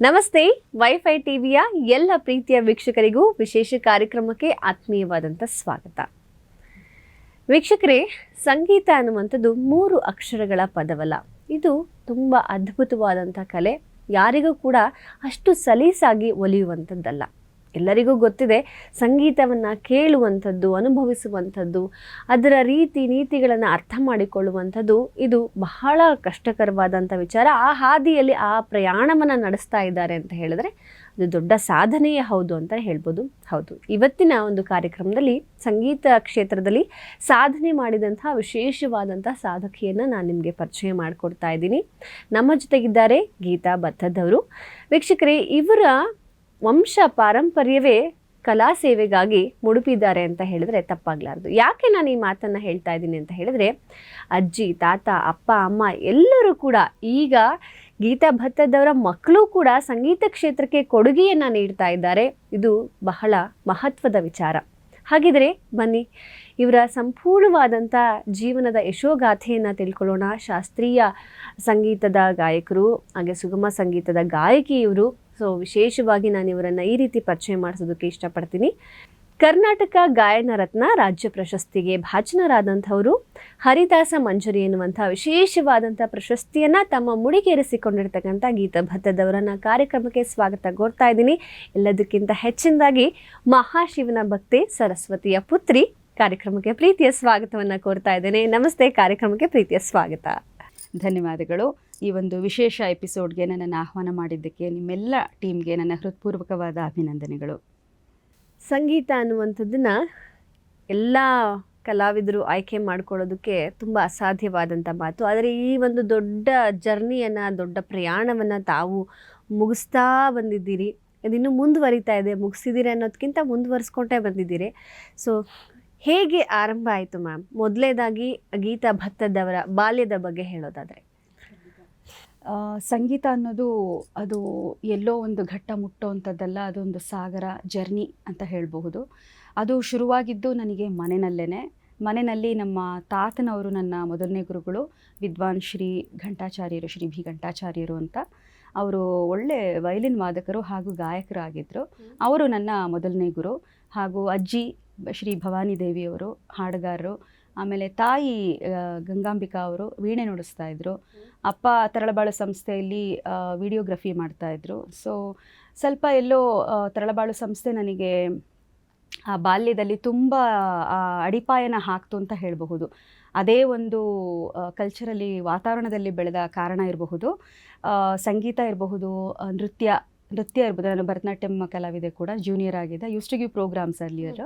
ನಮಸ್ತೆ ವೈಫೈ ಟಿವಿಯ ಎಲ್ಲ ಪ್ರೀತಿಯ ವೀಕ್ಷಕರಿಗೂ ವಿಶೇಷ ಕಾರ್ಯಕ್ರಮಕ್ಕೆ ಆತ್ಮೀಯವಾದಂಥ ಸ್ವಾಗತ. ವೀಕ್ಷಕರೇ, ಸಂಗೀತ ಅನ್ನುವಂಥದ್ದು ಮೂರು ಅಕ್ಷರಗಳ ಪದವಲ್ಲ. ಇದು ತುಂಬ ಅದ್ಭುತವಾದಂಥ ಕಲೆ. ಯಾರಿಗೂ ಕೂಡ ಅಷ್ಟು ಸಲೀಸಾಗಿ ಒಲಿಯುವಂಥದ್ದಲ್ಲ. ಎಲ್ಲರಿಗೂ ಗೊತ್ತಿದೆ, ಸಂಗೀತವನ್ನು ಕೇಳುವಂಥದ್ದು, ಅನುಭವಿಸುವಂಥದ್ದು, ಅದರ ರೀತಿ ನೀತಿಗಳನ್ನು ಅರ್ಥ ಮಾಡಿಕೊಳ್ಳುವಂಥದ್ದು ಇದು ಬಹಳ ಕಷ್ಟಕರವಾದಂಥ ವಿಚಾರ. ಆ ಹಾದಿಯಲ್ಲಿ ಆ ಪ್ರಯಾಣವನ್ನು ನಡೆಸ್ತಾ ಇದ್ದಾರೆ ಅಂತ ಹೇಳಿದ್ರೆ ಅದು ದೊಡ್ಡ ಸಾಧನೆಯೇ ಹೌದು ಅಂತ ಹೇಳ್ಬೋದು. ಹೌದು, ಇವತ್ತಿನ ಒಂದು ಕಾರ್ಯಕ್ರಮದಲ್ಲಿ, ಸಂಗೀತ ಕ್ಷೇತ್ರದಲ್ಲಿ ಸಾಧನೆ ಮಾಡಿದಂತಹ ವಿಶೇಷವಾದಂಥ ಸಾಧಕಿಯನ್ನು ನಾನು ನಿಮಗೆ ಪರಿಚಯ ಮಾಡಿಕೊಡ್ತಾ ಇದ್ದೀನಿ. ನಮ್ಮ ಜೊತೆಗಿದ್ದಾರೆ ಗೀತಾ ಭತ್ತದವರು ವೀಕ್ಷಕರೇ, ಇವರ ವಂಶ ಪಾರಂಪರ್ಯವೇ ಕಲಾ ಸೇವೆಗಾಗಿ ಮುಡುಪಿದ್ದಾರೆ ಅಂತ ಹೇಳಿದ್ರೆ ತಪ್ಪಾಗ್ಲಾರ್ದು. ಯಾಕೆ ನಾನು ಈ ಮಾತನ್ನು ಹೇಳ್ತಾ ಇದ್ದೀನಿ ಅಂತ ಹೇಳಿದ್ರೆ, ಅಜ್ಜಿ, ತಾತ, ಅಪ್ಪ, ಅಮ್ಮ ಎಲ್ಲರೂ ಕೂಡ ಈಗ ಗೀತಾ ಭತ್ತದವರ ಮಕ್ಕಳು ಕೂಡ ಸಂಗೀತ ಕ್ಷೇತ್ರಕ್ಕೆ ಕೊಡುಗೆಯನ್ನು ನೀಡ್ತಾ ಇದ್ದಾರೆ. ಇದು ಬಹಳ ಮಹತ್ವದ ವಿಚಾರ. ಹಾಗಿದ್ರೆ ಬನ್ನಿ, ಇವರ ಸಂಪೂರ್ಣವಾದಂಥ ಜೀವನದ ಯಶೋಗಾಥೆಯನ್ನು ತಿಳ್ಕೊಳ್ಳೋಣ. ಶಾಸ್ತ್ರೀಯ ಸಂಗೀತದ ಗಾಯಕರು, ಹಾಗೆ ಸುಗಮ ಸಂಗೀತದ ಗಾಯಕಿ ಇವರು ಸೊ ವಿಶೇಷವಾಗಿ ನಾನು ಇವರನ್ನು ಈ ರೀತಿ ಪರಿಚಯ ಮಾಡಿಸೋದಕ್ಕೆ ಇಷ್ಟಪಡ್ತೀನಿ. ಕರ್ನಾಟಕ ಗಾಯನ ರತ್ನ ರಾಜ್ಯ ಪ್ರಶಸ್ತಿಗೆ ಭಾಜನರಾದಂಥವರು ಹರಿದಾಸ ಮಂಜರಿ ಎನ್ನುವಂಥ ವಿಶೇಷವಾದಂಥ ಪ್ರಶಸ್ತಿಯನ್ನು ತಮ್ಮ ಮುಡಿಗೇರಿಸಿಕೊಂಡಿರ್ತಕ್ಕಂಥ ಗೀತಾ ಕಾರ್ಯಕ್ರಮಕ್ಕೆ ಸ್ವಾಗತ ಕೋರ್ತಾ ಇದ್ದೀನಿ. ಎಲ್ಲದಕ್ಕಿಂತ ಹೆಚ್ಚಿನದಾಗಿ ಮಹಾಶಿವನ ಭಕ್ತಿ ಸರಸ್ವತಿಯ ಪುತ್ರಿ ಕಾರ್ಯಕ್ರಮಕ್ಕೆ ಪ್ರೀತಿಯ ಸ್ವಾಗತವನ್ನು ಕೋರ್ತಾ ಇದ್ದೇನೆ. ನಮಸ್ತೆ, ಕಾರ್ಯಕ್ರಮಕ್ಕೆ ಪ್ರೀತಿಯ ಸ್ವಾಗತ. ಧನ್ಯವಾದಗಳು. ಈ ಒಂದು ವಿಶೇಷ ಎಪಿಸೋಡ್ಗೆ ನನ್ನನ್ನು ಆಹ್ವಾನ ಮಾಡಿದ್ದಕ್ಕೆ ನಿಮ್ಮೆಲ್ಲ ಟೀಮ್ಗೆ ನನ್ನ ಹೃತ್ಪೂರ್ವಕವಾದ ಅಭಿನಂದನೆಗಳು. ಸಂಗೀತ ಅನ್ನುವಂಥದ್ದನ್ನು ಎಲ್ಲ ಕಲಾವಿದರು ಆಯ್ಕೆ ಮಾಡ್ಕೊಳ್ಳೋದಕ್ಕೆ ತುಂಬ ಅಸಾಧ್ಯವಾದಂಥ ಮಾತು. ಆದರೆ ಈ ಒಂದು ದೊಡ್ಡ ಜರ್ನಿಯನ್ನು, ದೊಡ್ಡ ಪ್ರಯಾಣವನ್ನು ತಾವು ಮುಗಿಸ್ತಾ ಬಂದಿದ್ದೀರಿ. ಅದಿನ್ನೂ ಮುಂದುವರಿತಾ ಇದೆ. ಮುಗಿಸಿದ್ದೀರಿ ಅನ್ನೋದಕ್ಕಿಂತ ಮುಂದುವರಿಸ್ಕೊಂಡೇ ಬಂದಿದ್ದೀರಿ. ಸೊ ಹೇಗೆ ಆರಂಭ ಆಯಿತು ಮ್ಯಾಮ್? ಮೊದಲೇದಾಗಿ ಗೀತಾ ಭತ್ತದವರ ಬಾಲ್ಯದ ಬಗ್ಗೆ ಹೇಳೋದಾದರೆ. ಸಂಗೀತ ಅನ್ನೋದು ಅದು ಎಲ್ಲೋ ಒಂದು ಘಟ್ಟ ಮುಟ್ಟುವಂಥದ್ದಲ್ಲ ಅದೊಂದು ಸಾಗರ ಜರ್ನಿ ಅಂತ ಹೇಳಬಹುದು. ಅದು ಶುರುವಾಗಿದ್ದು ನನಗೆ ಮನೆಯಲ್ಲೇ ಮನೆಯಲ್ಲಿ ನಮ್ಮ ತಾತನವರು ನನ್ನ ಮೊದಲನೇ ಗುರುಗಳು ವಿದ್ವಾನ್ ಶ್ರೀ ಘಂಟಾಚಾರ್ಯರು ಶ್ರೀ ಭಿ ಘಂಟಾಚಾರ್ಯರು ಅಂತ. ಅವರು ಒಳ್ಳೆ ವಯಲಿನ್ ವಾದಕರು ಹಾಗೂ ಗಾಯಕರಾಗಿದ್ದರು ಅವರು ನನ್ನ ಮೊದಲನೇ ಗುರು ಹಾಗೂ ಅಜ್ಜಿ ಶ್ರೀ ಭವಾನಿ ದೇವಿಯವರು ಹಾಡುಗಾರರು ಆಮೇಲೆ ತಾಯಿ ಗಂಗಾಂಬಿಕಾ ಅವರು ವೀಣೆ ನುಡಿಸ್ತಾ ಇದ್ರು. ಅಪ್ಪ ತರಳಬಾಳು ಸಂಸ್ಥೆಯಲ್ಲಿ ವಿಡಿಯೋಗ್ರಫಿ ಮಾಡ್ತಾ ಇದ್ರು. ಸೊ ಸ್ವಲ್ಪ ಎಲ್ಲೋ ತರಳಬಾಳು ಸಂಸ್ಥೆ ನನಗೆ ಆ ಬಾಲ್ಯದಲ್ಲಿ ತುಂಬ ಅಡಿಪಾಯನ ಹಾಕ್ತು ಅಂತ ಹೇಳಬಹುದು. ಅದೇ ಒಂದು ಕಲ್ಚರಲ್ಲಿ ವಾತಾವರಣದಲ್ಲಿ ಬೆಳೆದ ಕಾರಣ ಇರಬಹುದು. ಸಂಗೀತ ಇರಬಹುದು ನೃತ್ಯ ನೃತ್ಯ ಇರ್ಬೋದು ನಾನು ಭರತನಾಟ್ಯಂ ಕಲಾವಿದೆ ಕೂಡ ಜೂನಿಯರ್ ಆಗಿದೆ use to give programs earlier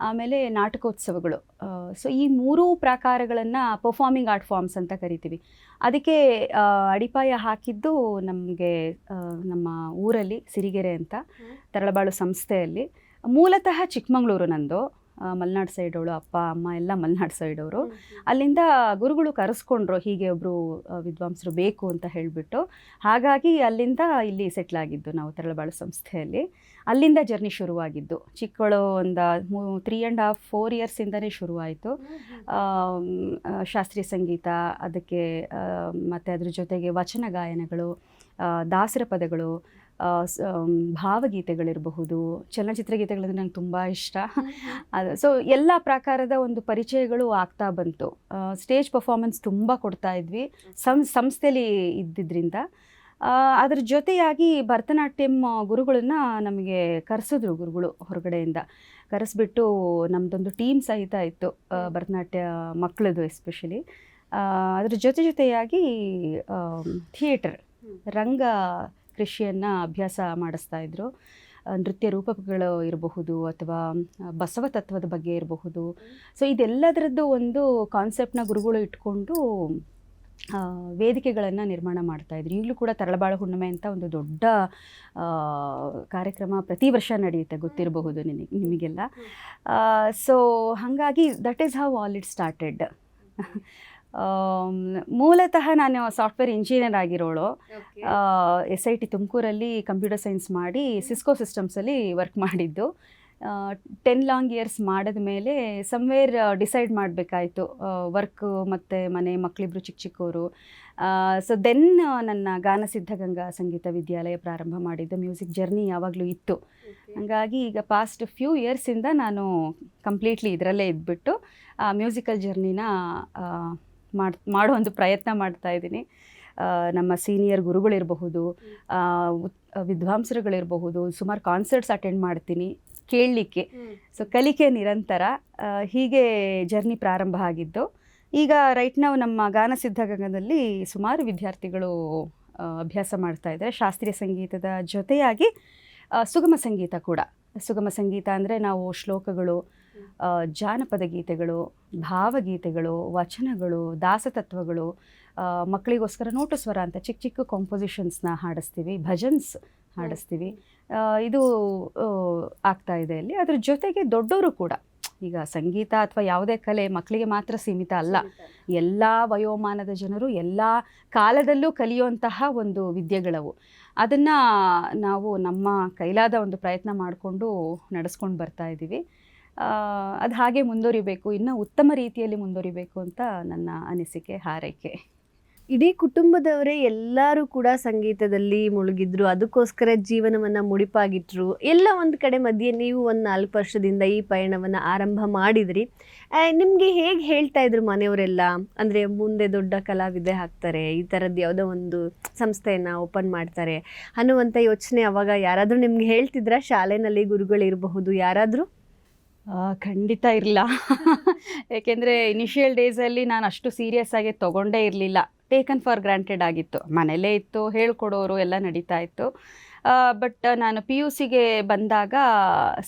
ಆಮೇಲೆ ನಾಟಕೋತ್ಸವಗಳು. ಸೊ ಈ ಮೂರೂ ಪ್ರಕಾರಗಳನ್ನು ಪರ್ಫಾರ್ಮಿಂಗ್ ಆರ್ಟ್ ಫಾರ್ಮ್ಸ್ ಅಂತ ಕರಿತೀವಿ. ಅದಕ್ಕೆ ಅಡಿಪಾಯ ಹಾಕಿದ್ದು ನಮಗೆ ನಮ್ಮ ಊರಲ್ಲಿ ಸಿರಿಗೆರೆ ಅಂತ ತರಳಬಾಳು ಸಂಸ್ಥೆಯಲ್ಲಿ. ಮೂಲತಃ ಚಿಕ್ಕಮಗಳೂರು ನಂದು. ಆ, ಸೈಡ್ ಅವಳು ಅಪ್ಪ ಅಮ್ಮ ಎಲ್ಲ ಮಲೆನಾಡ್ ಸೈಡ್ ಅವರು. ಅಲ್ಲಿಂದ ಗುರುಗಳು ಕರೆಸ್ಕೊಂಡ್ರು ಹೀಗೆ ಒಬ್ಬರು ವಿದ್ವಾಂಸರು ಬೇಕು ಅಂತ ಹೇಳಿಬಿಟ್ಟು. ಹಾಗಾಗಿ ಅಲ್ಲಿಂದ ಇಲ್ಲಿ ಸೆಟ್ಲ್ ಆಗಿದ್ದು ನಾವು ತರಳಬಾಳು ಸಂಸ್ಥೆಯಲ್ಲಿ. ಅಲ್ಲಿಂದ ಜರ್ನಿ ಶುರುವಾಗಿದ್ದು. ಚಿಕ್ಕಳು ಒಂದು ತ್ರೀ ಆ್ಯಂಡ್ ಹಾಫ್ ಫೋರ್ ಇಯರ್ಸಿಂದನೇ ಶುರುವಾಯಿತು. ಶಾಸ್ತ್ರೀಯ ಸಂಗೀತ ಅದಕ್ಕೆ ಮತ್ತು ಅದ್ರ ಜೊತೆಗೆ ವಚನ ಗಾಯನಗಳು ದಾಸರ ಪದಗಳು ಭಾವಗೀತೆಗಳಿರಬಹುದು ಚಲನಚಿತ್ರ ಗೀತೆಗಳಂದ್ರೆ ನಂಗೆ ತುಂಬ ಇಷ್ಟ. ಅದು ಸೊ ಎಲ್ಲ ಪ್ರಕಾರದ ಒಂದು ಪರಿಚಯಗಳು ಆಗ್ತಾ ಬಂತು. ಸ್ಟೇಜ್ ಪರ್ಫಾರ್ಮೆನ್ಸ್ ತುಂಬ ಕೊಡ್ತಾ ಇದ್ವಿ. ಸಂ ಸಂಸ್ಥೆಯಲ್ಲಿ ಇದ್ದಿದ್ದರಿಂದ ಅದರ ಜೊತೆಯಾಗಿ ಭರತನಾಟ್ಯಂ ಗುರುಗಳನ್ನು ನಮಗೆ ಕರೆಸಿದ್ರು ಗುರುಗಳು ಹೊರಗಡೆಯಿಂದ. ಕರೆಸ್ಬಿಟ್ಟು ನಮ್ಮದೊಂದು ಟೀಮ್ ಸಹಿತ ಇತ್ತು ಭರತನಾಟ್ಯ ಮಕ್ಕಳದು ಎಸ್ಪೆಷಲಿ ಅದ್ರ ಜೊತೆ ಜೊತೆಯಾಗಿ ಥಿಯೇಟರ್ ರಂಗ ಕೃಷಿಯನ್ನು ಅಭ್ಯಾಸ ಮಾಡಿಸ್ತಾ ಇದ್ದರು ನೃತ್ಯ ರೂಪಕಗಳು ಇರಬಹುದು ಅಥವಾ ಬಸವ ತತ್ವದ ಬಗ್ಗೆ ಇರಬಹುದು. ಸೊ ಇದೆಲ್ಲದರದ್ದು ಒಂದು ಕಾನ್ಸೆಪ್ಟ್ನ ಗುರುಗಳು ಇಟ್ಕೊಂಡು ವೇದಿಕೆಗಳನ್ನು ನಿರ್ಮಾಣ ಮಾಡ್ತಾ ಇದ್ರು. ಈಗಲೂ ಕೂಡ ತರಳಬಾಳು ಹುಣ್ಣಿಮೆ ಅಂತ ಒಂದು ದೊಡ್ಡ ಕಾರ್ಯಕ್ರಮ ಪ್ರತಿ ವರ್ಷ ನಡೆಯುತ್ತೆ, ಗೊತ್ತಿರಬಹುದು ನಿನಗೆ, ನಿಮಗೆಲ್ಲ. ಸೊ ಹಾಗಾಗಿ that is how all it started ಮೂಲತಃ ನಾನು ಸಾಫ್ಟ್ವೇರ್ ಇಂಜಿನಿಯರ್ ಆಗಿರೋಳು. ಎಸ್ ಐ ಟಿ ತುಮಕೂರಲ್ಲಿ ಕಂಪ್ಯೂಟರ್ ಸೈನ್ಸ್ ಮಾಡಿ ಸಿಸ್ಕೋ ಸಿಸ್ಟಮ್ಸಲ್ಲಿ ವರ್ಕ್ ಮಾಡಿದ್ದು. ಟೆನ್ ಲಾಂಗ್ ಇಯರ್ಸ್ ಮಾಡಿದ ಮೇಲೆ ಸಮ್ವೇರ್ ಡಿಸೈಡ್ ಮಾಡಬೇಕಾಯಿತು. ವರ್ಕ್ ಮತ್ತು ಮನೆ ಮಕ್ಕಳಿಬ್ರು ಚಿಕ್ಕ ಚಿಕ್ಕವರು ಸೊ ದೆನ್ ನನ್ನ ಗಾನ ಸಿದ್ಧಗಂಗಾ ಸಂಗೀತ ವಿದ್ಯಾಲಯ ಪ್ರಾರಂಭ ಮಾಡಿದ್ದು. ಮ್ಯೂಸಿಕ್ ಜರ್ನಿ ಯಾವಾಗಲೂ ಇತ್ತು. ಹಾಗಾಗಿ ಈಗ ಪಾಸ್ಟ್ ಫ್ಯೂ ಇಯರ್ಸಿಂದ ನಾನು ಕಂಪ್ಲೀಟ್ಲಿ ಇದರಲ್ಲೇ ಇದ್ಬಿಟ್ಟು ಆ ಮ್ಯೂಸಿಕಲ್ ಜರ್ನಿನ ಮಾಡಿ ಮಾಡೋ ಒಂದು ಪ್ರಯತ್ನ ಮಾಡ್ತಾ ಇದ್ದೀನಿ. ನಮ್ಮ ಸೀನಿಯರ್ ಗುರುಗಳಿರಬಹುದು ವಿದ್ವಾಂಸರುಗಳಿರಬಹುದು ಸುಮಾರು ಕಾನ್ಸರ್ಟ್ಸ್ ಅಟೆಂಡ್ ಮಾಡ್ತೀನಿ ಕೇಳಲಿಕ್ಕೆ. ಸೊ ಕಲಿಕೆ ನಿರಂತರ ಹೀಗೆ ಜರ್ನಿ ಪ್ರಾರಂಭ ಆಗಿದ್ದು ಈಗ ರೈಟ್ ನಾವು ನಮ್ಮ ಗಾನ ಸಿದ್ಧಗಂಗದಲ್ಲಿ ಸುಮಾರು ವಿದ್ಯಾರ್ಥಿಗಳು ಅಭ್ಯಾಸ ಮಾಡ್ತಾ ಇದ್ದಾರೆ. ಶಾಸ್ತ್ರೀಯ ಸಂಗೀತದ ಜೊತೆಯಾಗಿ ಸುಗಮ ಸಂಗೀತ ಕೂಡ. ಸುಗಮ ಸಂಗೀತ ಅಂದರೆ ನಾವು ಶ್ಲೋಕಗಳು ಜಾನಪದ ಗೀತೆಗಳು ಭಾವಗೀತೆಗಳು ವಚನಗಳು ದಾಸತತ್ವಗಳು ಮಕ್ಕಳಿಗೋಸ್ಕರ ನೋಟು ಸ್ವರ ಅಂತ ಚಿಕ್ಕ ಚಿಕ್ಕ ಕಾಂಪೊಸಿಷನ್ಸ್ನ ಹಾಡಿಸ್ತೀವಿ ಭಜನ್ಸ್ ಹಾಡಿಸ್ತೀವಿ. ಇದು ಆಗ್ತಾ ಇದೆ ಅಲ್ಲಿ. ಅದ್ರ ಜೊತೆಗೆ ದೊಡ್ಡವರು ಕೂಡ. ಈಗ ಸಂಗೀತ ಅಥವಾ ಯಾವುದೇ ಕಲೆ ಮಕ್ಕಳಿಗೆ ಮಾತ್ರ ಸೀಮಿತ ಅಲ್ಲ. ಎಲ್ಲ ವಯೋಮಾನದ ಜನರು ಎಲ್ಲ ಕಾಲದಲ್ಲೂ ಕಲಿಯುವಂತಹ ಒಂದು ವಿದ್ಯೆಗಳವು. ಅದನ್ನು ನಾವು ನಮ್ಮ ಕೈಲಾದ ಒಂದು ಪ್ರಯತ್ನ ಮಾಡಿಕೊಂಡು ನಡೆಸ್ಕೊಂಡು ಬರ್ತಾ ಇದ್ದೀವಿ ಅದು ಹಾಗೆ ಮುಂದುವರಿಬೇಕು, ಇನ್ನೂ ಉತ್ತಮ ರೀತಿಯಲ್ಲಿ ಮುಂದುವರಿಬೇಕು ಅಂತ ನನ್ನ ಅನಿಸಿಕೆ, ಹಾರೈಕೆ. ಇಡೀ ಕುಟುಂಬದವರೇ ಎಲ್ಲರೂ ಕೂಡ ಸಂಗೀತದಲ್ಲಿ ಮುಳುಗಿದ್ರು, ಅದಕ್ಕೋಸ್ಕರ ಜೀವನವನ್ನ ಮುಡಿಪಾಗಿಟ್ರು. ಎಲ್ಲ ಒಂದು ಕಡೆ ಮಧ್ಯೆ ನೀವು ಒಂದು ನಾಲ್ಕು ವರ್ಷದಿಂದ ಈ ಪಯಣವನ್ನು ಆರಂಭ ಮಾಡಿದ್ರಿ. ನಿಮಗೆ ಹೇಗೆ ಹೇಳ್ತಾ ಇದ್ರು ಮನೆಯವರೆಲ್ಲ? ಅಂದರೆ ಮುಂದೆ ದೊಡ್ಡ ಕಲಾವಿದೆ ಹಾಕ್ತಾರೆ ಈ ಥರದ್ದು ಯಾವುದೋ ಒಂದು ಸಂಸ್ಥೆಯನ್ನು ಓಪನ್ ಮಾಡ್ತಾರೆ ಅನ್ನುವಂಥ ಯೋಚನೆ ಅವಾಗ ಯಾರಾದರೂ ನಿಮ್ಗೆ ಹೇಳ್ತಿದ್ರ? ಶಾಲೆನಲ್ಲಿ ಗುರುಗಳಿರಬಹುದು ಯಾರಾದರೂ? ಖಂಡಿತ ಇರಲಿಲ್ಲ ಏಕೆಂದರೆ ಇನಿಷಿಯಲ್ ಡೇಸಲ್ಲಿ ನಾನು ಅಷ್ಟು ಸೀರಿಯಸ್ ಆಗಿ ತೊಗೊಂಡೇ ಇರಲಿಲ್ಲ. ಟೇಕನ್ ಫಾರ್ ಗ್ರಾಂಟೆಡ್ ಆಗಿತ್ತು. ಮನೇಲೇ ಇತ್ತು, ಹೇಳ್ಕೊಡೋರು ಎಲ್ಲ ನಡೀತಾ ಇತ್ತು. ಬಟ್ ನಾನು ಪಿ ಯು ಸಿಗೆ ಬಂದಾಗ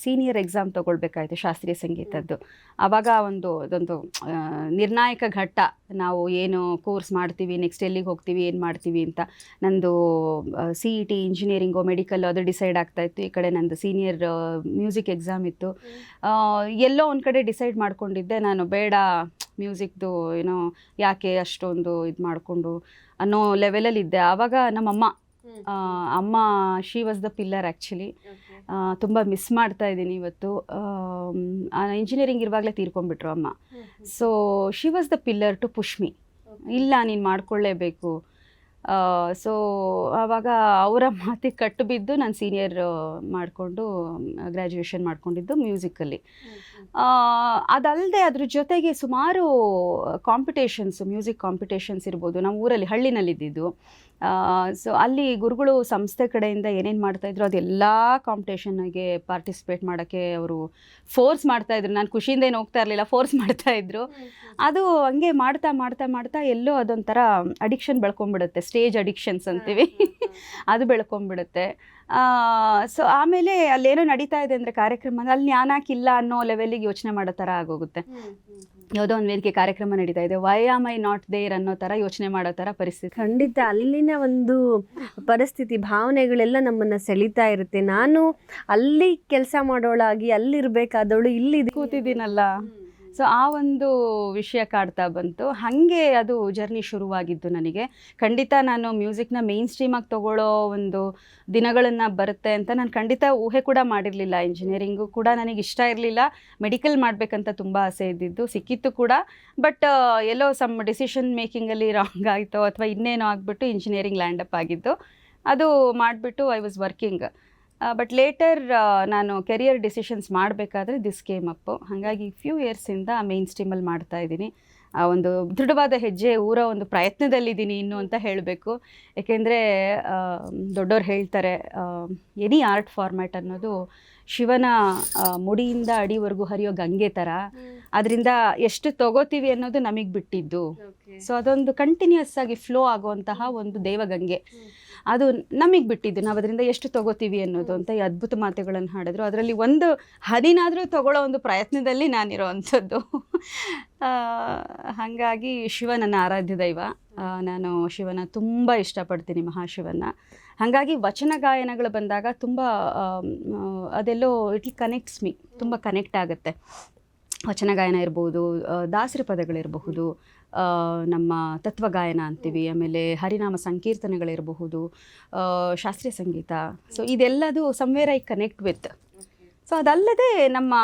ಸೀನಿಯರ್ ಎಕ್ಸಾಮ್ ತೊಗೊಳ್ಬೇಕಾಯಿತು ಶಾಸ್ತ್ರೀಯ ಸಂಗೀತದ್ದು. ಆವಾಗ ಒಂದು, ಅದೊಂದು ನಿರ್ಣಾಯಕ ಘಟ್ಟ. ನಾವು ಏನು ಕೋರ್ಸ್ ಮಾಡ್ತೀವಿ ನೆಕ್ಸ್ಟ್ ಎಲ್ಲಿಗೆ ಹೋಗ್ತೀವಿ, ಏನು ಮಾಡ್ತೀವಿ ಅಂತ. ನಂದು C E T engineering medical ಅದು ಡಿಸೈಡ್ ಆಗ್ತಾ ಇತ್ತು. ಈ ಕಡೆ ನಂದು ಸೀನಿಯರ್ ಮ್ಯೂಸಿಕ್ ಎಕ್ಸಾಮ್ ಇತ್ತು. ಎಲ್ಲೋ ಒಂದು ಕಡೆ ಡಿಸೈಡ್ ಮಾಡ್ಕೊಂಡಿದ್ದೆ. ನಾನು ಬೇಡ ಮ್ಯೂಸಿಕ್ದು, ಏನೋ, ಯಾಕೆ ಅಷ್ಟೊಂದು ಇದು ಮಾಡಿಕೊಂಡು ಅನ್ನೋ ಲೆವೆಲಲ್ಲಿ ಇದ್ದೆ ಆವಾಗ ನಮ್ಮಮ್ಮ ಅಮ್ಮ she was the pillar actually ತುಂಬ ಮಿಸ್ ಮಾಡ್ತಾ ಇದ್ದೀನಿ ಇವತ್ತು. ಇಂಜಿನಿಯರಿಂಗ್ ಇರುವಾಗಲೇ ತೀರ್ಕೊಂಡ್ಬಿಟ್ರು ಅಮ್ಮ. So she was the pillar to push me ಇಲ್ಲ ನೀನು ಮಾಡ್ಕೊಳ್ಳೇಬೇಕು. ಸೊ ಆವಾಗ ಅವರ ಮಾತಿಗೆ ಕಟ್ಟು ಬಿದ್ದು ನಾನು ಸೀನಿಯರ್ ಮಾಡಿಕೊಂಡು ಗ್ರ್ಯಾಜುಯೇಷನ್ ಮಾಡ್ಕೊಂಡಿದ್ದು ಮ್ಯೂಸಿಕಲ್ಲಿ ಅದಲ್ಲದೆ ಅದ್ರ ಜೊತೆಗೆ ಸುಮಾರು ಕಾಂಪಿಟೇಷನ್ಸ್ ಮ್ಯೂಸಿಕ್ ಕಾಂಪಿಟೇಷನ್ಸ್ ಇರ್ಬೋದು. ನಮ್ಮ ಊರಲ್ಲಿ ಹಳ್ಳಿನಲ್ಲಿದ್ದಿದ್ದು. ಸೊ ಅಲ್ಲಿ ಗುರುಗಳು ಸಂಸ್ಥೆ ಕಡೆಯಿಂದ ಏನೇನು ಮಾಡ್ತಾಯಿದ್ರು ಅದೆಲ್ಲ ಕಾಂಪಿಟೇಷನ್ಗೆ ಪಾರ್ಟಿಸಿಪೇಟ್ ಮಾಡೋಕ್ಕೆ ಅವರು ಫೋರ್ಸ್ ಮಾಡ್ತಾಯಿದ್ರು ನಾನು ಖುಷಿಯಿಂದ ಏನು ಹೋಗ್ತಾ ಇರಲಿಲ್ಲ ಫೋರ್ಸ್ ಮಾಡ್ತಾಯಿದ್ರು ಅದು ಹಂಗೆ ಮಾಡ್ತಾ ಮಾಡ್ತಾ ಮಾಡ್ತಾ ಎಲ್ಲೋ ಅದೊಂಥರ ಅಡಿಕ್ಷನ್ ಬೆಳ್ಕೊಂಬಿಡುತ್ತೆ ಸ್ಟೇಜ್ ಅಡಿಕ್ಷನ್ಸ್ ಅಂತೀವಿ. ಅದು ಬೆಳ್ಕೊಂಬಿಡುತ್ತೆ ಸೊ ಆಮೇಲೆ ಅಲ್ಲೇನೋ ನಡೀತಾ ಇದೆ ಅಂದರೆ ಕಾರ್ಯಕ್ರಮ ಅಲ್ಲಿ ಜ್ಞಾನಕ್ಕಿಲ್ಲ ಅನ್ನೋ ಲೆವೆಲಿಗೆ ಯೋಚನೆ ಮಾಡೋ ಥರ ಆಗೋಗುತ್ತೆ. ಯಾವುದೋ ಒಂದು ವೇದಿಕೆ ಕಾರ್ಯಕ್ರಮ ನಡೀತಾ ಇದೆ why am I not there ಅನ್ನೋ ಥರ ಯೋಚನೆ ಮಾಡೋ ಥರ ಪರಿಸ್ಥಿತಿ. ಖಂಡಿತ ಅಲ್ಲಿನ ಒಂದು ಪರಿಸ್ಥಿತಿ ಭಾವನೆಗಳೆಲ್ಲ ನಮ್ಮನ್ನು ಸೆಳೀತಾ ಇರುತ್ತೆ. ನಾನು ಅಲ್ಲಿ ಕೆಲಸ ಮಾಡೋಳಾಗಿ ಅಲ್ಲಿರ್ಬೇಕಾದವಳು ಇಲ್ಲಿ ಕೂತಿದ್ದೀನಲ್ಲ. ಸೊ ಆ ಒಂದು ವಿಷಯ ಕಾಡ್ತಾ ಬಂತು. ಹಾಗೆ ಅದು ಜರ್ನಿ ಶುರುವಾಗಿದ್ದು ನನಗೆ. ಖಂಡಿತ ನಾನು ಮ್ಯೂಸಿಕ್ನ ಮೇನ್ ಸ್ಟ್ರೀಮಾಗಿ ತಗೊಳ್ಳೋ ಒಂದು ದಿನಗಳನ್ನು ಬರುತ್ತೆ ಅಂತ ನಾನು ಖಂಡಿತ ಊಹೆ ಕೂಡ ಮಾಡಿರಲಿಲ್ಲ. ಇಂಜಿನಿಯರಿಂಗು ಕೂಡ ನನಗೆ ಇಷ್ಟ ಇರಲಿಲ್ಲ. ಮೆಡಿಕಲ್ ಮಾಡಬೇಕಂತ ತುಂಬ ಆಸೆ ಇದ್ದಿದ್ದು, ಸಿಕ್ಕಿತ್ತು ಕೂಡ. ಬಟ್ ಎಲ್ಲೋ ಸಮ್ ಡಿಸಿಷನ್ ಮೇಕಿಂಗಲ್ಲಿ ರಾಂಗ್ ಆಯಿತು ಅಥವಾ ಇನ್ನೇನೋ ಆಗಿಬಿಟ್ಟು ಇಂಜಿನಿಯರಿಂಗ್ ಲ್ಯಾಂಡ್ ಅಪ್ ಆಗಿದ್ದು, ಅದು ಮಾಡಿಬಿಟ್ಟು I was working. But later ನಾನು ಕೆರಿಯರ್ ಡಿಸಿಷನ್ಸ್ ಮಾಡಬೇಕಾದ್ರೆ ದಿಸ್ ಕೇಮ್ ಅಪ್ ಹಾಗಾಗಿ ಫ್ಯೂ ಇಯರ್ಸಿಂದ ಮೇನ್ ಸ್ಟ್ರೀಮಲ್ಲಿ ಮಾಡ್ತಾ ಇದ್ದೀನಿ. ಆ ಒಂದು ದೃಢವಾದ ಹೆಜ್ಜೆ ಊರ ಒಂದು ಪ್ರಯತ್ನದಲ್ಲಿದ್ದೀನಿ ಇನ್ನು ಅಂತ ಹೇಳಬೇಕು. ಏಕೆಂದರೆ ದೊಡ್ಡವ್ರು ಹೇಳ್ತಾರೆ ಎನಿ ಆರ್ಟ್ ಫಾರ್ಮ್ಯಾಟ್ ಅನ್ನೋದು ಶಿವನ ಮುಡಿಯಿಂದ ಅಡಿವರೆಗೂ ಹರಿಯೋ ಗಂಗೆ ಥರ ಅದರಿಂದ ಎಷ್ಟು ತಗೋತೀವಿ ಅನ್ನೋದು ನಮಗೆ ಬಿಟ್ಟಿದ್ದು. ಸೊ ಅದೊಂದು ಕಂಟಿನ್ಯೂಸ್ ಆಗಿ ಫ್ಲೋ ಆಗುವಂತಹ ಒಂದು ದೇವಗಂಗೆ. ಅದು ನಮಗೆ ಬಿಟ್ಟಿದ್ದು. ನಾವು ಅದರಿಂದ ಎಷ್ಟು ತಗೋತೀವಿ ಅನ್ನೋದು ಅಂತ ಈ ಅದ್ಭುತ ಮಾತುಗಳನ್ನು ಹಾಡಿದ್ರು. ಅದರಲ್ಲಿ ಒಂದು ಹದಿನಾದರೂ ತಗೊಳ್ಳೋ ಒಂದು ಪ್ರಯತ್ನದಲ್ಲಿ ನಾನಿರೋ ಅಂಥದ್ದು. ಹಾಗಾಗಿ ಶಿವ ನನ್ನ ಆರಾಧ್ಯ ದೈವ. ನಾನು ಶಿವನ ತುಂಬ ಇಷ್ಟಪಡ್ತೀನಿ ಮಹಾಶಿವನ ಹಾಗಾಗಿ ವಚನ ಗಾಯನಗಳು ಬಂದಾಗ ತುಂಬ ಅದೆಲ್ಲೋ ಇಟ್ ಕನೆಕ್ಟ್ಸ್ ಮೀ. ತುಂಬ ಕನೆಕ್ಟ್ ಆಗುತ್ತೆ. ವಚನ ಗಾಯನ ಇರ್ಬೋದು ದಾಸರ ಪದಗಳಿರಬಹುದು ನಮ್ಮ ತತ್ವಗಾಯನ ಅಂತೀವಿ ಆಮೇಲೆ ಹರಿನಾಮ ಸಂಕೀರ್ತನೆಗಳಿರಬಹುದು ಶಾಸ್ತ್ರೀಯ ಸಂಗೀತ. So ಇದೆಲ್ಲದು somewhere I connect with so ಅದಲ್ಲದೆ ನಮ್ಮ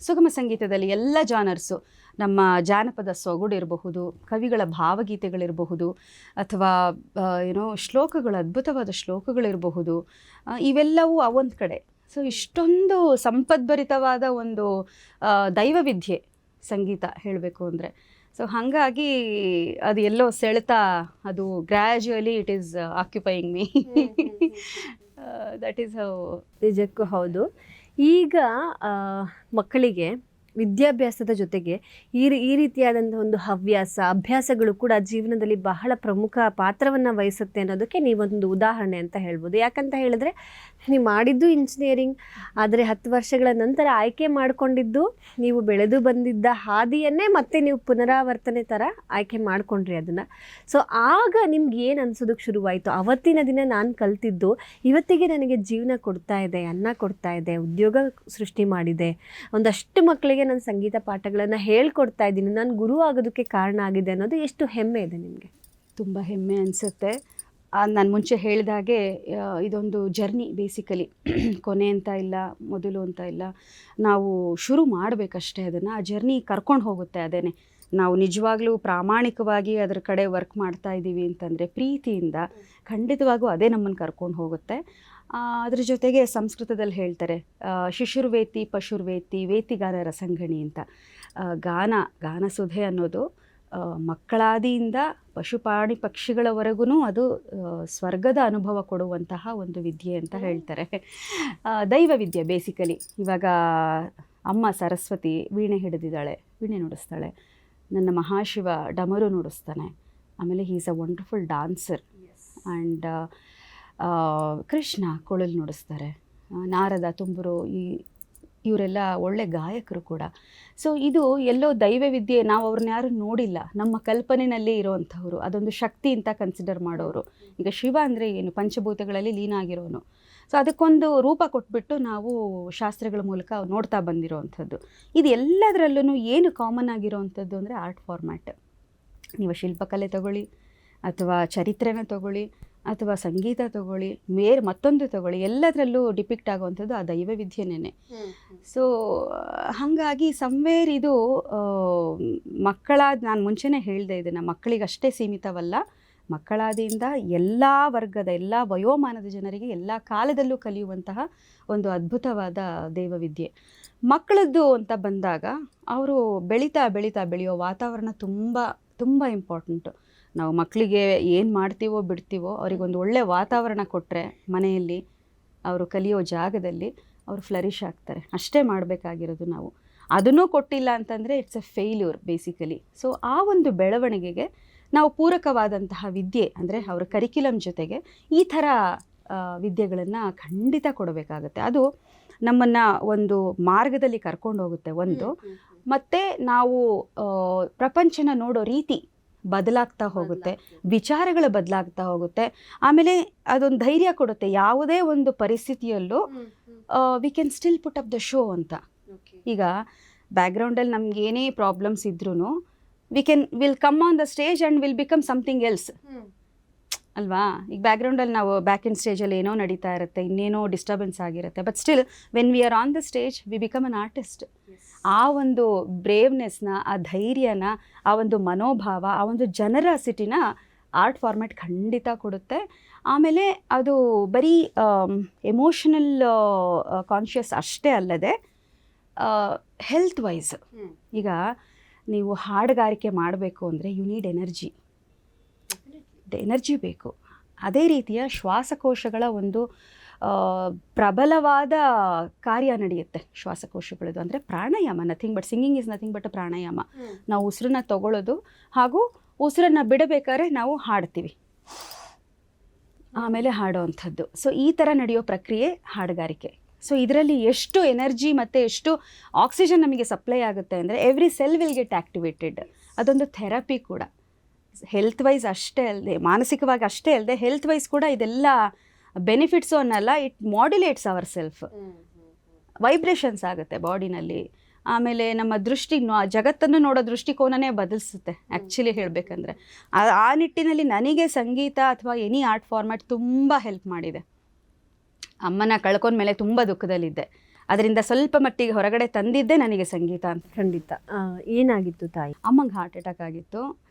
ಸುಗಮ ಸಂಗೀತದಲ್ಲಿ ಎಲ್ಲ ಜಾನರ್ಸು ನಮ್ಮ ಜಾನಪದ ಸೊಗಡಿರಬಹುದು ಕವಿಗಳ ಭಾವಗೀತೆಗಳಿರಬಹುದು ಅಥವಾ ಏನೋ ಶ್ಲೋಕಗಳು ಅದ್ಭುತವಾದ ಶ್ಲೋಕಗಳಿರಬಹುದು ಆ, ಒಂದು ಕಡೆ. ಸೊ ಇಷ್ಟೊಂದು ಸಂಪದ್ಭರಿತವಾದ ಒಂದು ದೈವವಿದ್ಯೆ ಸಂಗೀತ ಹೇಳಬೇಕು ಅಂದರೆ. ಸೊ ಹಾಗಾಗಿ ಅದು ಎಲ್ಲೋ ಸೆಳೆತ ಅದು gradually it is occupying me that is how ನಿಜಕ್ಕೂ ಹೌದು. ಈಗ ಮಕ್ಕಳಿಗೆ ವಿದ್ಯಾಭ್ಯಾಸದ ಜೊತೆಗೆ ಈ ರೀ- ಈ ರೀತಿಯಾದಂಥ ಒಂದು ಹವ್ಯಾಸ ಅಭ್ಯಾಸಗಳು ಕೂಡ ಜೀವನದಲ್ಲಿ ಬಹಳ ಪ್ರಮುಖ ಪಾತ್ರವನ್ನು ವಹಿಸುತ್ತೆ ಅನ್ನೋದಕ್ಕೆ ನೀವೊಂದು ಉದಾಹರಣೆ ಅಂತ ಹೇಳ್ಬೋದು. ಯಾಕಂತ ಹೇಳಿದ್ರೆ ನೀವು ಮಾಡಿದ್ದು ಇಂಜಿನಿಯರಿಂಗ್ ಆದರೆ ಹತ್ತು ವರ್ಷಗಳ ನಂತರ ಆಯ್ಕೆ ಮಾಡಿಕೊಂಡಿದ್ದು ನೀವು ಬೆಳೆದು ಬಂದಿದ್ದ ಹಾದಿಯನ್ನೇ ಮತ್ತೆ ನೀವು ಪುನರಾವರ್ತನೆ ಥರ ಆಯ್ಕೆ ಮಾಡಿಕೊಂಡ್ರಿ ಅದನ್ನು. ಸೊ ಆಗ ನಿಮ್ಗೆ ಏನು ಅನ್ಸೋದಕ್ಕೆ ಶುರುವಾಯಿತು? ಅವತ್ತಿನ ದಿನ ನಾನು ಕಲ್ತಿದ್ದು ಇವತ್ತಿಗೆ ನನಗೆ ಜೀವನ ಕೊಡ್ತಾ ಇದೆ, ಅನ್ನ ಕೊಡ್ತಾ ಇದೆ, ಉದ್ಯೋಗ ಸೃಷ್ಟಿ ಮಾಡಿದೆ. ಒಂದಷ್ಟು ಮಕ್ಕಳಿಗೆ ನಾನು ಸಂಗೀತ ಪಾಠಗಳನ್ನು ಹೇಳ್ಕೊಡ್ತಾ ಇದ್ದೀನಿ. ನಾನು ಗುರು ಆಗೋದಕ್ಕೆ ಕಾರಣ ಆಗಿದೆ ಅನ್ನೋದು ಎಷ್ಟು ಹೆಮ್ಮೆ ಇದೆ ನಿಮಗೆ? ತುಂಬ ಹೆಮ್ಮೆ ಅನಿಸುತ್ತೆ. ನಾನು ಮುಂಚೆ ಹೇಳಿದ ಹಾಗೆ ಇದೊಂದು ಜರ್ನಿ ಬೇಸಿಕಲಿ ಕೊನೆ ಅಂತ ಇಲ್ಲ, ಮೊದಲು ಅಂತ ಇಲ್ಲ. ನಾವು ಶುರು ಮಾಡಬೇಕಷ್ಟೇ ಅದನ್ನು. ಆ ಜರ್ನಿ ಕರ್ಕೊಂಡು ಹೋಗುತ್ತೆ ಅದೇನೆ. ನಾವು ನಿಜವಾಗ್ಲೂ ಪ್ರಾಮಾಣಿಕವಾಗಿ ಅದರ ಕಡೆ ವರ್ಕ್ ಮಾಡ್ತಾ ಇದ್ದೀವಿ ಅಂತಂದರೆ ಪ್ರೀತಿಯಿಂದ ಖಂಡಿತವಾಗೂ ಅದೇ ನಮ್ಮನ್ನು ಕರ್ಕೊಂಡು ಹೋಗುತ್ತೆ. ಅದ್ರ ಜೊತೆಗೆ ಸಂಸ್ಕೃತದಲ್ಲಿ ಹೇಳ್ತಾರೆ ಶಿಶುರ್ವೇತಿ ಪಶುರ್ವೇತಿ ವೇತಿಗಾನ ರಸಂಗಣಿ ಅಂತ. ಗಾನ ಗಾನಸುಧೆ ಅನ್ನೋದು ಮಕ್ಕಳಾದಿಯಿಂದ ಪಶುಪಾಣಿ ಪಕ್ಷಿಗಳವರೆಗೂ ಅದು ಸ್ವರ್ಗದ ಅನುಭವ ಕೊಡುವಂತಹ ಒಂದು ವಿದ್ಯೆ ಅಂತ ಹೇಳ್ತಾರೆ. ದೈವ ವಿದ್ಯೆ ಬೇಸಿಕಲಿ ಇವಾಗ ಅಮ್ಮ ಸರಸ್ವತಿ ವೀಣೆ ಹಿಡಿದಿದ್ದಾಳೆ ವೀಣೆ ನುಡಿಸ್ತಾಳೆ. ನನ್ನ ಮಹಾಶಿವ ಡಮರು ನುಡಿಸ್ತಾನೆ. ಆಮೇಲೆ he's a wonderful dancer and Krishna ಕೊಳಲು ನುಡಿಸ್ತಾರೆ. ನಾರದ ತುಂಬರು ಈ ಇವರೆಲ್ಲ ಒಳ್ಳೆ ಗಾಯಕರು ಕೂಡ. ಸೊ ಇದು ಎಲ್ಲೋ ದೈವ ವಿದ್ಯೆ, ನಾವು ಅವ್ರನ್ನ ಯಾರು ನೋಡಿಲ್ಲ. ನಮ್ಮ ಕಲ್ಪನೆಯಲ್ಲೇ ಇರೋವಂಥವ್ರು ಅದೊಂದು ಶಕ್ತಿ ಅಂತ ಕನ್ಸಿಡರ್ ಮಾಡೋರು. ಈಗ ಶಿವ ಅಂದರೆ ಏನು? ಪಂಚಭೂತಗಳಲ್ಲಿ ಲೀನ ಆಗಿರೋನು ಸೊ ಅದಕ್ಕೊಂದು ರೂಪ ಕೊಟ್ಬಿಟ್ಟು ನಾವು ಶಾಸ್ತ್ರಗಳ ಮೂಲಕ ನೋಡ್ತಾ ಬಂದಿರೋವಂಥದ್ದು ಇದು ಎಲ್ಲದರಲ್ಲೂ ಏನು ಕಾಮನ್ ಆಗಿರೋವಂಥದ್ದು ಅಂದರೆ ಆರ್ಟ್ ಫಾರ್ಮ್ಯಾಟ್ ನೀವು ಶಿಲ್ಪಕಲೆ ತಗೊಳ್ಳಿ, ಅಥವಾ ಚರಿತ್ರೆನ ತಗೊಳ್ಳಿ ಅಥವಾ ಸಂಗೀತ ತಗೊಳ್ಳಿ, ಮೇರ್ ಮತ್ತೊಂದು ತಗೊಳ್ಳಿ, ಎಲ್ಲದರಲ್ಲೂ ಡಿಪಿಕ್ಟ್ ಆಗುವಂಥದ್ದು ಆ ದೈವ ವಿದ್ಯೆನೇ ಸೊ ಹಾಗಾಗಿ ಸಂವೇರ್ ಇದು ಮಕ್ಕಳಾದ ನಾನು ಮುಂಚೆನೇ ಹೇಳಿದೆ ಇದನ್ನು, ಮಕ್ಕಳಿಗಷ್ಟೇ ಸೀಮಿತವಲ್ಲ. ಮಕ್ಕಳಾದಿಯಿಂದ ಎಲ್ಲ ವರ್ಗದ, ಎಲ್ಲ ವಯೋಮಾನದ ಜನರಿಗೆ ಎಲ್ಲ ಕಾಲದಲ್ಲೂ ಕಲಿಯುವಂತಹ ಒಂದು ಅದ್ಭುತವಾದ ದೈವವಿದ್ಯೆ ಮಕ್ಕಳದ್ದು ಅಂತ ಬಂದಾಗ, ಅವರು ಬೆಳೀತಾ ಬೆಳೀತಾ ಬೆಳೆಯೋ ವಾತಾವರಣ ತುಂಬ ತುಂಬ ಇಂಪಾರ್ಟೆಂಟು ನಾವು ಮಕ್ಕಳಿಗೆ ಏನು ಮಾಡ್ತೀವೋ ಬಿಡ್ತೀವೋ ಅವರಿಗೊಂದು ಒಳ್ಳೆ ವಾತಾವರಣ ಕೊಟ್ಟರೆ ಮನೆಯಲ್ಲಿ ಅವರು ಕಲಿಯೋ ಜಾಗದಲ್ಲಿ ಅವರು ಫ್ಲರಿಶ್ ಆಗ್ತಾರೆ. ಅಷ್ಟೇ ಮಾಡಬೇಕಾಗಿರೋದು ನಾವು. ಅದನ್ನೂ ಕೊಟ್ಟಿಲ್ಲ ಅಂತಂದರೆ it's a failure basically so ಆ ಒಂದು ಬೆಳವಣಿಗೆಗೆ ನಾವು ಪೂರಕವಾದಂತಹ ವಿದ್ಯೆ ಅಂದರೆ ಅವರ ಕರಿಕ್ಯುಲಮ್ ಜೊತೆಗೆ ಈ ಥರ ವಿದ್ಯೆಗಳನ್ನು ಖಂಡಿತ ಕೊಡಬೇಕಾಗತ್ತೆ. ಅದು ನಮ್ಮನ್ನು ಒಂದು ಮಾರ್ಗದಲ್ಲಿ ಕರ್ಕೊಂಡು ಹೋಗುತ್ತೆ ಒಂದು ಮತ್ತು ನಾವು ಪ್ರಪಂಚನ ನೋಡೋ ರೀತಿ ಬದಲಾಗ್ತಾ ಹೋಗುತ್ತೆ. ವಿಚಾರಗಳು ಬದಲಾಗ್ತಾ ಹೋಗುತ್ತೆ. ಆಮೇಲೆ ಅದೊಂದು ಧೈರ್ಯ ಕೊಡುತ್ತೆ. ಯಾವುದೇ ಒಂದು ಪರಿಸ್ಥಿತಿಯಲ್ಲೂ we can still put up the show ಅಂತ. ಈಗ ಬ್ಯಾಕ್ಗ್ರೌಂಡಲ್ಲಿ ನಮ್ಗೆ ಏನೇ ಪ್ರಾಬ್ಲಮ್ಸ್ ಇದ್ರೂ we can will come on the stage and will become something else ಅಲ್ವಾ? ಈಗ ಬ್ಯಾಕ್ಗ್ರೌಂಡಲ್ಲಿ ನಾವು ಬ್ಯಾಕ್ ಇನ್ ಸ್ಟೇಜಲ್ಲಿ ಏನೋ ನಡೀತಾ ಇರುತ್ತೆ ಇನ್ನೇನೋ ಡಿಸ್ಟರ್ಬೆನ್ಸ್ ಆಗಿರುತ್ತೆ. But still when we are on the stage we become an artist ಆ ಒಂದು ಬ್ರೇವ್ನೆಸ್ನ ಆ ಧೈರ್ಯನ ಆ ಒಂದು ಮನೋಭಾವ ಆ ಒಂದು ಜನರಾಸಿಟಿನ ಆರ್ಟ್ ಫಾರ್ಮೆಟ್ ಖಂಡಿತ ಕೊಡುತ್ತೆ. ಆಮೇಲೆ ಅದು ಬರೀ ಎಮೋಷನಲ್ ಕಾನ್ಷಿಯಸ್ ಅಷ್ಟೇ ಅಲ್ಲದೆ ಹೆಲ್ತ್ ವೈಸ್ ಈಗ ನೀವು ಹಾಡುಗಾರಿಕೆ ಮಾಡಬೇಕು ಅಂದರೆ ಯು ನೀಡ್ ಎನರ್ಜಿ ಎನರ್ಜಿ ಬೇಕು. ಅದೇ ರೀತಿಯ ಶ್ವಾಸಕೋಶಗಳ ಒಂದು ಪ್ರಬಲವಾದ ಕಾರ್ಯ ನಡೆಯುತ್ತೆ ಶ್ವಾಸಕೋಶಗಳದ್ದು. ಅಂದರೆ pranayama nothing but singing is nothing but pranayama. ನಾವು ಉಸಿರನ್ನ ತಗೊಳ್ಳೋದು ಹಾಗೂ ಉಸಿರನ್ನ ಬಿಡಬೇಕಾದ್ರೆ ನಾವು ಹಾಡ್ತೀವಿ. ಆಮೇಲೆ ಹಾಡೋವಂಥದ್ದು ಸೊ ಈ ಥರ ನಡೆಯೋ ಪ್ರಕ್ರಿಯೆ ಹಾಡುಗಾರಿಕೆ. ಸೊ ಇದರಲ್ಲಿ ಎಷ್ಟು ಎನರ್ಜಿ ಮತ್ತು ಎಷ್ಟು ಆಕ್ಸಿಜನ್ ನಮಗೆ ಸಪ್ಲೈ ಆಗುತ್ತೆ ಅಂದರೆ every cell will get activated ಅದೊಂದು ಥೆರಪಿ ಕೂಡ. ಹೆಲ್ತ್ ವೈಸ್ ಅಷ್ಟೇ ಅಲ್ಲದೆ ಮಾನಸಿಕವಾಗಿ ಅಷ್ಟೇ ಅಲ್ಲದೆ ಹೆಲ್ತ್ ವೈಸ್ ಕೂಡ ಇದೆಲ್ಲ ಬೆನಿಫಿಟ್ಸು ಅನ್ನಲ್ಲ it modulates our self vibrations ಆಗುತ್ತೆ ಬಾಡಿನಲ್ಲಿ ಆಮೇಲೆ ನಮ್ಮ ದೃಷ್ಟಿ ಜಗತ್ತನ್ನು ನೋಡೋ ದೃಷ್ಟಿಕೋನನೇ ಬದಲಿಸುತ್ತೆ ಆ್ಯಕ್ಚುಲಿ ಹೇಳಬೇಕಂದ್ರೆ. ಆ ನಿಟ್ಟಿನಲ್ಲಿ ನನಗೆ ಸಂಗೀತ ಅಥವಾ ಎನಿ ಆರ್ಟ್ ಫಾರ್ಮ್ಯಾಟ್ ತುಂಬ ಹೆಲ್ಪ್ ಮಾಡಿದೆ. ಅಮ್ಮನ ಕಳ್ಕೊಂಡ ಮೇಲೆ ತುಂಬ ದುಃಖದಲ್ಲಿದ್ದೆ. ಅದರಿಂದ ಸ್ವಲ್ಪ ಮಟ್ಟಿಗೆ ಹೊರಗಡೆ ತಂದಿದ್ದೆ ನನಗೆ ಸಂಗೀತ ಅಂತ. ಖಂಡಿತ. ಏನಾಗಿತ್ತು ತಾಯಿ? ಅಮ್ಮಂಗೆ ಹಾರ್ಟ್ ಅಟ್ಯಾಕ್ ಆಗಿತ್ತು.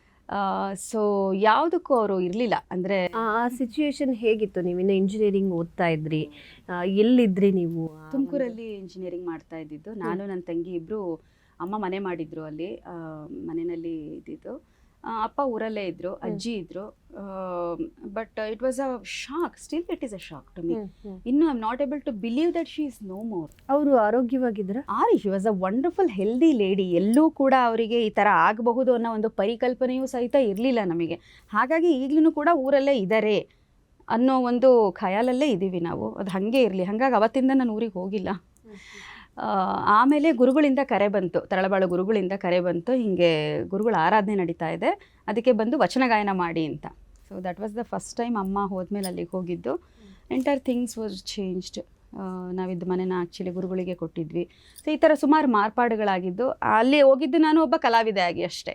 ಸೊ ಯಾವುದಕ್ಕೂ ಅವರು ಇರಲಿಲ್ಲ. ಅಂದರೆ ಆ ಸಿಚುಯೇಷನ್ ಹೇಗಿತ್ತು? ನೀವು ಇನ್ನು ಇಂಜಿನಿಯರಿಂಗ್ ಓದ್ತಾ ಇದ್ರಿ. ಎಲ್ಲಿದ್ರಿ ನೀವು? ತುಮಕೂರಲ್ಲಿ ಇಂಜಿನಿಯರಿಂಗ್ ಮಾಡ್ತಾ ಇದ್ದಿದ್ದು. ನಾನು ನನ್ನ ತಂಗಿ ಇಬ್ಬರು ಅಮ್ಮ ಮನೆ ಮಾಡಿದ್ರು ಅಲ್ಲಿ. ಮನೆಯಲ್ಲಿ ಇದ್ದಿದ್ದು. ಅಪ್ಪ ಊರಲ್ಲೇ ಇದ್ರು ಅಜ್ಜಿ ಇದ್ರು. But it was a shock still it is a shock to me. ಇನ್ನು I am not able to believe that she is no more ಅವರು ಆರೋಗ್ಯವಾಗಿದ್ರು? Or she was a wonderful healthy lady ಎಲ್ಲೂ ಕೂಡ ಅವರಿಗೆ ಈ ಥರ ಆಗಬಹುದು ಅನ್ನೋ ಒಂದು ಪರಿಕಲ್ಪನೆಯೂ ಸಹಿತ ಇರಲಿಲ್ಲ ನಮಗೆ. ಹಾಗಾಗಿ ಈಗಲೂ ಕೂಡ ಊರಲ್ಲೇ ಇದ್ದಾರೆ ಅನ್ನೋ ಒಂದು ಖಯಾಲಲ್ಲೇ ಇದ್ದೀವಿ ನಾವು. ಅದು ಹಾಗೆ ಇರಲಿ. ಹಾಗಾಗಿ ಅವತ್ತಿಂದ ನಾನು ಊರಿಗೆ ಹೋಗಿಲ್ಲ. ಆಮೇಲೆ ಗುರುಗಳಿಂದ ಕರೆ ಬಂತು ತರಳಬಾಳು ಗುರುಗಳಿಂದ ಕರೆ ಬಂತು ಹಿಂಗೆ ಗುರುಗಳ ಆರಾಧನೆ ನಡೀತಾ ಇದೆ ಅದಕ್ಕೆ ಬಂದು ವಚನ ಗಾಯನ ಮಾಡಿ ಅಂತ. So that was the first time ಅಮ್ಮ ಹೋದ್ಮೇಲೆ ಅಲ್ಲಿಗೆ ಹೋಗಿದ್ದು. ಎಂಟೈರ್ ಥಿಂಗ್ಸ್ ವಾಸ್ ಚೇಂಜ್ಡ್ ನಾವಿದ್ದ ಮನೆನ ಆ್ಯಕ್ಚುಲಿ ಗುರುಗಳಿಗೆ ಕೊಟ್ಟಿದ್ವಿ. ಸೊ ಈ ಥರ ಸುಮಾರು ಮಾರ್ಪಾಡುಗಳಾಗಿದ್ದು ಅಲ್ಲಿ ಹೋಗಿದ್ದು ನಾನು ಒಬ್ಬ ಕಲಾವಿದೆ ಆಗಿ ಅಷ್ಟೇ.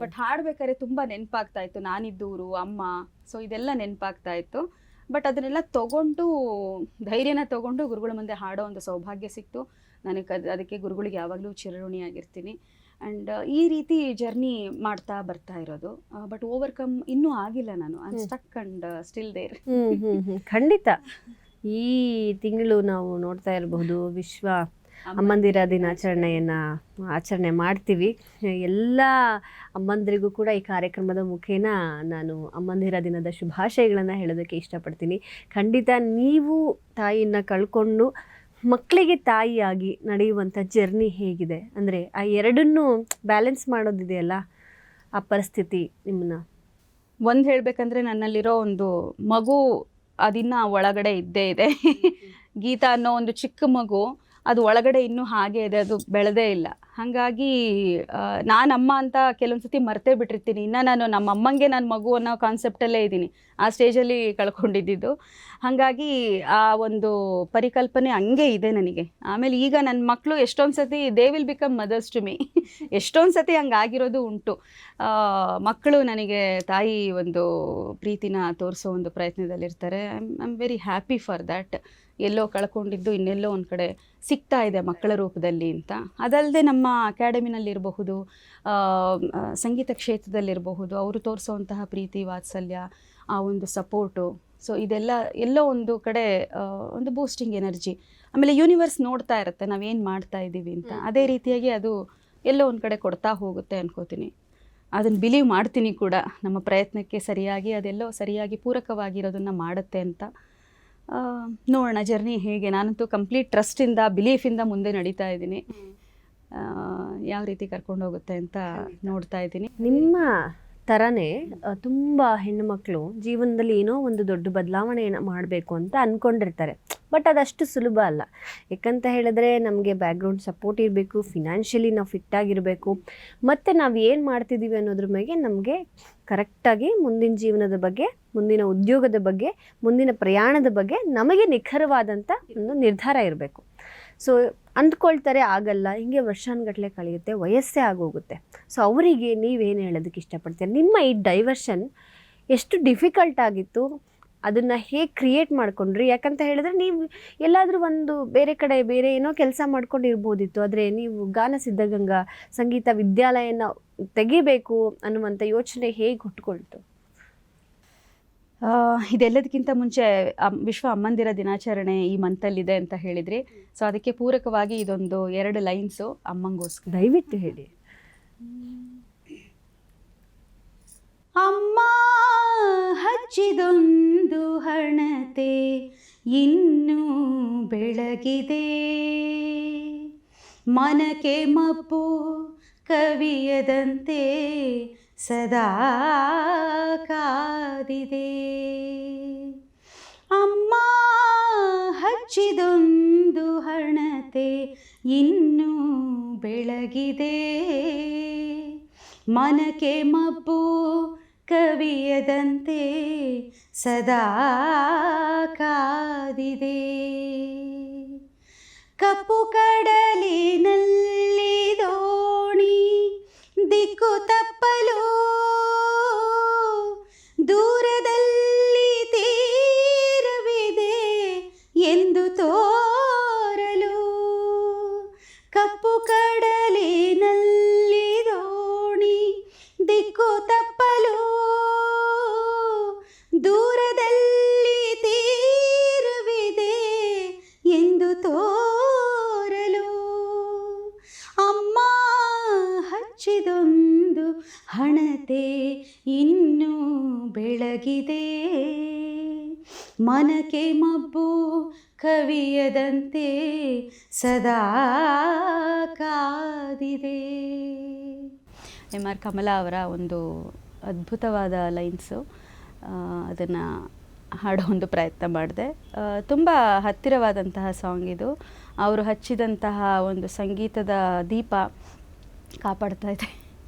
ಬಟ್ ಹಾಡಬೇಕಾದ್ರೆ ತುಂಬ ನೆನಪಾಗ್ತಾ ಇತ್ತು. ನಾನಿದ್ದೂರು ಅಮ್ಮ ಸೊ ಇದೆಲ್ಲ ನೆನಪಾಗ್ತಾ ಇತ್ತು. ಬಟ್ ಅದನ್ನೆಲ್ಲ ತಗೊಂಡು ಧೈರ್ಯನ ತಗೊಂಡು ಗುರುಗಳ ಮುಂದೆ ಹಾಡೋ ಒಂದು ಸೌಭಾಗ್ಯ ಸಿಕ್ತು. ನನಗೆ ಅದು ಅದಕ್ಕೆ ಗುರುಗಳಿಗೆ ಯಾವಾಗಲೂ ಚಿರಋಣಿಯಾಗಿರ್ತೀನಿ. ಆ್ಯಂಡ್ ಈ ರೀತಿ ಜರ್ನಿ ಮಾಡ್ತಾ ಬರ್ತಾ ಇರೋದು. ಬಟ್ ಓವರ್ಕಮ್ ಇನ್ನೂ ಆಗಿಲ್ಲ ನಾನು. I. Stuck and still there ಖಂಡಿತ. ಈ ತಿಂಗಳು ನಾವು ನೋಡ್ತಾ ಇರಬಹುದು ವಿಶ್ವ ಅಮ್ಮಂದಿರ ದಿನಾಚರಣೆಯನ್ನ ಆಚರಣೆ ಮಾಡ್ತೀವಿ. ಎಲ್ಲ ಅಮ್ಮಂದಿರಿಗೂ ಕೂಡ ಈ ಕಾರ್ಯಕ್ರಮದ ಮುಖೇನ ನಾನು ಅಮ್ಮಂದಿರ ದಿನದ ಶುಭಾಶಯಗಳನ್ನು ಹೇಳೋದಕ್ಕೆ ಇಷ್ಟಪಡ್ತೀನಿ. ಖಂಡಿತ ನೀವು ತಾಯಿಯನ್ನು ಕಳ್ಕೊಂಡು ಮಕ್ಕಳಿಗೆ ತಾಯಿಯಾಗಿ ನಡೆಯುವಂಥ ಜರ್ನಿ ಹೇಗಿದೆ? ಅಂದರೆ ಆ ಎರಡನ್ನೂ ಬ್ಯಾಲೆನ್ಸ್ ಮಾಡೋದಿದೆಯಲ್ಲ ಆ ಪರಿಸ್ಥಿತಿ ನಿಮ್ಮನ್ನ? ಒಂದು ಹೇಳಬೇಕಂದ್ರೆ ನನ್ನಲ್ಲಿರೋ ಒಂದು ಮಗು ಅದಿನ್ನ ಒಳಗಡೆ ಇದ್ದೇ ಇದೆ. ಗೀತಾ ಅನ್ನೋ ಒಂದು ಚಿಕ್ಕ ಮಗು ಅದು ಒಳಗಡೆ ಇನ್ನೂ ಹಾಗೆ ಇದೆ, ಅದು ಬೆಳೆದೇ ಇಲ್ಲ. ಹಾಗಾಗಿ ನಾನು ಅಮ್ಮ ಅಂತ ಕೆಲವೊಂದು ಸತಿ ಮರ್ತೇ ಬಿಟ್ಟಿರ್ತೀನಿ. ಇನ್ನು ನಾನು ನಮ್ಮ ಅಮ್ಮಂಗೆ ನನ್ನ ಮಗು ಅನ್ನೋ ಕಾನ್ಸೆಪ್ಟಲ್ಲೇ ಇದ್ದೀನಿ. ಆ ಸ್ಟೇಜಲ್ಲಿ ಕಳ್ಕೊಂಡಿದ್ದಿದ್ದು. ಹಾಗಾಗಿ, ಆ ಒಂದು ಪರಿಕಲ್ಪನೆ ಹಂಗೆ ಇದೆ ನನಗೆ. ಆಮೇಲೆ ಈಗ ನನ್ನ ಮಕ್ಕಳು ಎಷ್ಟೊಂದು ಸತಿ they will become mothers to me ಎಷ್ಟೊಂದು ಸತಿ ಹಂಗಾಗಿರೋದು ಉಂಟು. ಮಕ್ಕಳು ನನಗೆ ತಾಯಿ ಒಂದು ಪ್ರೀತಿನ ತೋರಿಸೋ ಒಂದು ಪ್ರಯತ್ನದಲ್ಲಿರ್ತಾರೆ. I am very happy for that ಎಲ್ಲೋ ಕಳ್ಕೊಂಡಿದ್ದು ಇನ್ನೆಲ್ಲೋ ಒಂದು ಕಡೆ ಸಿಗ್ತಾ ಇದೆ ಮಕ್ಕಳ ರೂಪದಲ್ಲಿ ಅಂತ. ಅದಲ್ಲದೆ ನಮ್ಮ ಅಕಾಡೆಮಿನಲ್ಲಿರಬಹುದು ಸಂಗೀತ ಕ್ಷೇತ್ರದಲ್ಲಿರಬಹುದು ಅವರು ತೋರಿಸುವಂತಹ ಪ್ರೀತಿ ವಾತ್ಸಲ್ಯ ಆ ಒಂದು ಸಪೋರ್ಟು ಸೊ ಇದೆಲ್ಲ ಎಲ್ಲೋ ಒಂದು ಕಡೆ ಒಂದು ಬೂಸ್ಟಿಂಗ್ ಎನರ್ಜಿ ಆಮೇಲೆ ಯೂನಿವರ್ಸ್ ನೋಡ್ತಾ ಇರುತ್ತೆ ನಾವೇನು ಮಾಡ್ತಾ ಇದ್ದೀವಿ ಅಂತ. ಅದೇ ರೀತಿಯಾಗಿ ಅದು ಎಲ್ಲೋ ಒಂದು ಕಡೆ ಕೊಡ್ತಾ ಹೋಗುತ್ತೆ ಅನ್ಕೋತೀನಿ. ಅದನ್ನು ಬಿಲೀವ್ ಮಾಡ್ತೀನಿ ಕೂಡ. ನಮ್ಮ ಪ್ರಯತ್ನಕ್ಕೆ ಸರಿಯಾಗಿ ಅದೆಲ್ಲೋ ಸರಿಯಾಗಿ ಪೂರಕವಾಗಿರೋದನ್ನು ಮಾಡುತ್ತೆ ಅಂತ. ನೋಡೋಣ ಜರ್ನಿ ಹೇಗೆ? ನಾನಂತೂ ಕಂಪ್ಲೀಟ್ ಟ್ರಸ್ಟಿಂದ ಬಿಲೀಫಿಂದ ಮುಂದೆ ನಡೀತಾ ಇದ್ದೀನಿ. ಯಾವ ರೀತಿ ಕರ್ಕೊಂಡು ಹೋಗುತ್ತೆ ಅಂತ ನೋಡ್ತಾ ಇದ್ದೀನಿ. ನಿಮ್ಮ ಥರನೇ ತುಂಬ ಹೆಣ್ಣುಮಕ್ಕಳು ಜೀವನದಲ್ಲಿ ಏನೋ ಒಂದು ದೊಡ್ಡ ಬದಲಾವಣೆ ಮಾಡಬೇಕು ಅಂತ ಅಂದ್ಕೊಂಡಿರ್ತಾರೆ ಬಟ್ ಅದಷ್ಟು ಸುಲಭ ಅಲ್ಲ. ಯಾಕಂತ ಹೇಳಿದ್ರೆ ನಮಗೆ ಬ್ಯಾಕ್ಗ್ರೌಂಡ್ ಸಪೋರ್ಟ್ ಇರಬೇಕು ಫಿನಾನ್ಷಿಯಲಿ ನಾವು ಫಿಟ್ ಆಗಿರಬೇಕು. ಮತ್ತು ನಾವು ಏನು ಮಾಡ್ತಿದ್ದೀವಿ ಅನ್ನೋದ್ರ ಮೇಲೆ ನಮಗೆ ಕರೆಕ್ಟಾಗಿ ಮುಂದಿನ ಜೀವನದ ಬಗ್ಗೆ ಮುಂದಿನ ಉದ್ಯೋಗದ ಬಗ್ಗೆ, ಮುಂದಿನ ಪ್ರಯಾಣದ ಬಗ್ಗೆ ನಮಗೆ ನಿಖರವಾದಂಥ ಒಂದು ನಿರ್ಧಾರ ಇರಬೇಕು. ಸೊ ಅಂದ್ಕೊಳ್ತಾರೆ ಆಗಲ್ಲ, ಹಿಂಗೆ ವರ್ಷಾನುಗಟ್ಟಲೆ ಕಳೆಯುತ್ತೆ, ವಯಸ್ಸೇ ಆಗೋಗುತ್ತೆ. ಸೊ ಅವರಿಗೆ ನೀವೇನು ಹೇಳೋದಕ್ಕೆ ಇಷ್ಟಪಡ್ತೀರಿ? ನಿಮ್ಮ ಈ ಡೈವರ್ಷನ್ ಎಷ್ಟು ಡಿಫಿಕಲ್ಟ್ ಆಗಿತ್ತು? ಅದನ್ನು ಹೇಗೆ ಕ್ರಿಯೇಟ್ ಮಾಡ್ಕೊಂಡ್ರಿ? ಯಾಕಂತ ಹೇಳಿದ್ರೆ ನೀವು ಎಲ್ಲಾದರೂ ಒಂದು ಬೇರೆ ಕಡೆ ಬೇರೆ ಏನೋ ಕೆಲಸ ಮಾಡ್ಕೊಂಡಿರ್ಬೋದಿತ್ತು. ಆದರೆ ನೀವು ಗಾನ ಸಿದ್ಧಗಂಗಾ ಸಂಗೀತ ವಿದ್ಯಾಲಯನ ತೆಗಿಬೇಕು ಅನ್ನುವಂಥ ಯೋಚನೆ ಹೇಗೆ ಹುಟ್ಕೊಳ್ತು? ಇದೆಲ್ಲದಕ್ಕಿಂತ ಮುಂಚೆ ವಿಶ್ವ ಅಮ್ಮಂದಿರ ದಿನಾಚರಣೆ ಈ ಮಂತಲ್ಲಿದೆ ಅಂತ ಹೇಳಿದ್ರಿ ಸೊ ಅದಕ್ಕೆ ಪೂರಕವಾಗಿ ಇದೊಂದು ಎರಡು ಲೈನ್ಸು ಅಮ್ಮಂಗೋಸ್ಕರ. ದಯವಿಟ್ಟು ಹೇಳಿ. ಅಮ್ಮ ಹಚ್ಚಿದೊಂದು ಹಣತೆ ಇನ್ನೂ ಬೆಳಗಿದೆ. ಮನಕೆ ಮಪ್ಪು ಕವಿಯದಂತೆ ಸದಾ ಕಾದಿದೆ. ಅಮ್ಮ ಹಚ್ಚಿದೊಂದು ಹಣತೆ ಇನ್ನೂ ಬೆಳಗಿದೆ. ಮನಕೆ ಮಬ್ಬು ಕವಿಯದಂತೆ ಸದಾ ಕಾದಿದೆ. ಕಪ್ಪು ಕಡಲಿನಲ್ಲಿ ದೋಣಿ ದಿಕ್ಕು ತಪ್ಪಲು ದೂರದಲ್ಲಿ ಬೆಳಗಿದೆ ಮನಕ್ಕೆ ಮಬ್ಬು ಕವಿಯದಂತೆ ಸದಾ ಕಾದಿದೆ. ಎಂ ಆರ್ ಕಮಲಾ ಅವರ ಒಂದು ಅದ್ಭುತವಾದ ಲೈನ್ಸು. ಅದನ್ನು ಹಾಡೋ ಒಂದು ಪ್ರಯತ್ನ ಮಾಡಿದೆ. ತುಂಬ ಹತ್ತಿರವಾದಂತಹ ಸಾಂಗ್ ಇದು. ಅವರು ಹಚ್ಚಿದಂತಹ ಒಂದು ಸಂಗೀತದ ದೀಪ ಕಾಪಾಡ್ತಾ ಇದೆ.